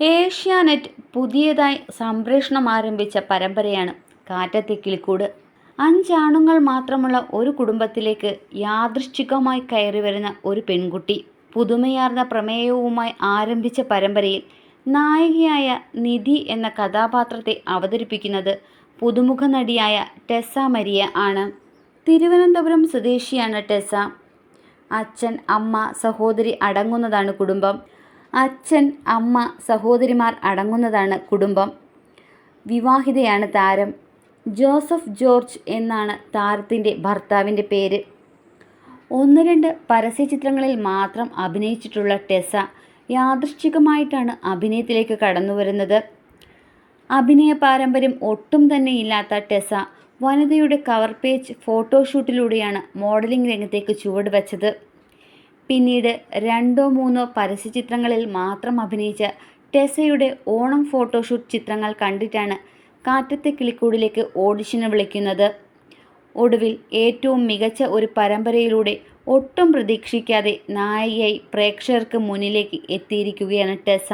ഏഷ്യാനെറ്റ് പുതിയതായി സംപ്രേഷണം ആരംഭിച്ച പരമ്പരയാണ് കാറ്റത്തെ കിളിക്കൂട് അഞ്ചാണുങ്ങൾ മാത്രമുള്ള ഒരു കുടുംബത്തിലേക്ക് യാദൃശ്ചികമായി കയറി വരുന്ന ഒരു പെൺകുട്ടി. പുതുമയാർന്ന പ്രമേയവുമായി ആരംഭിച്ച പരമ്പരയിൽ നായികയായ നിധി എന്ന കഥാപാത്രത്തെ അവതരിപ്പിക്കുന്നത് പുതുമുഖ നടിയായ ടെസ മരിയ ആണ്. തിരുവനന്തപുരം സ്വദേശിയാണ് ടെസ. അച്ഛൻ അമ്മ സഹോദരി അടങ്ങുന്നതാണ് കുടുംബം. അച്ഛൻ അമ്മ സഹോദരിമാർ അടങ്ങുന്നതാണ് കുടുംബം. വിവാഹിതയാണ് താരം. ജോസഫ് ജോർജ് എന്നാണ് താരത്തിന്റെ ഭർത്താവിന്റെ പേര്. ഒന്ന് രണ്ട് പരസ്യചിത്രങ്ങളിൽ മാത്രം അഭിനയിച്ചിട്ടുള്ള ടെസ യാദൃശ്ചികമായിട്ടാണ് അഭിനയത്തിലേക്ക് കടന്നു വരുന്നത് അഭിനയ പാരമ്പര്യം ഒട്ടും തന്നെ ഇല്ലാത്ത ടെസ വനിതയുടെ കവർ പേജ് ഫോട്ടോഷൂട്ടിലൂടെയാണ് മോഡലിംഗ് രംഗത്തേക്ക് ചുവടുവെച്ചത്. പിന്നീട് രണ്ടോ മൂന്നോ പരസ്യചിത്രങ്ങളിൽ മാത്രം അഭിനയിച്ച ടെസയുടെ ഓണം ഫോട്ടോഷൂട്ട് ചിത്രങ്ങൾ കണ്ടിട്ടാണ് കാറ്റത്തെ കിളിക്കൂടിലേക്ക് ഓഡിഷന് വിളിക്കുന്നത്. ഒടുവിൽ ഏറ്റവും മികച്ച ഒരു പരമ്പരയിലൂടെ ഒട്ടും പ്രതീക്ഷിക്കാതെ നായികയായി പ്രേക്ഷകർക്ക് മുന്നിലേക്ക് എത്തിയിരിക്കുകയാണ് ടെസ.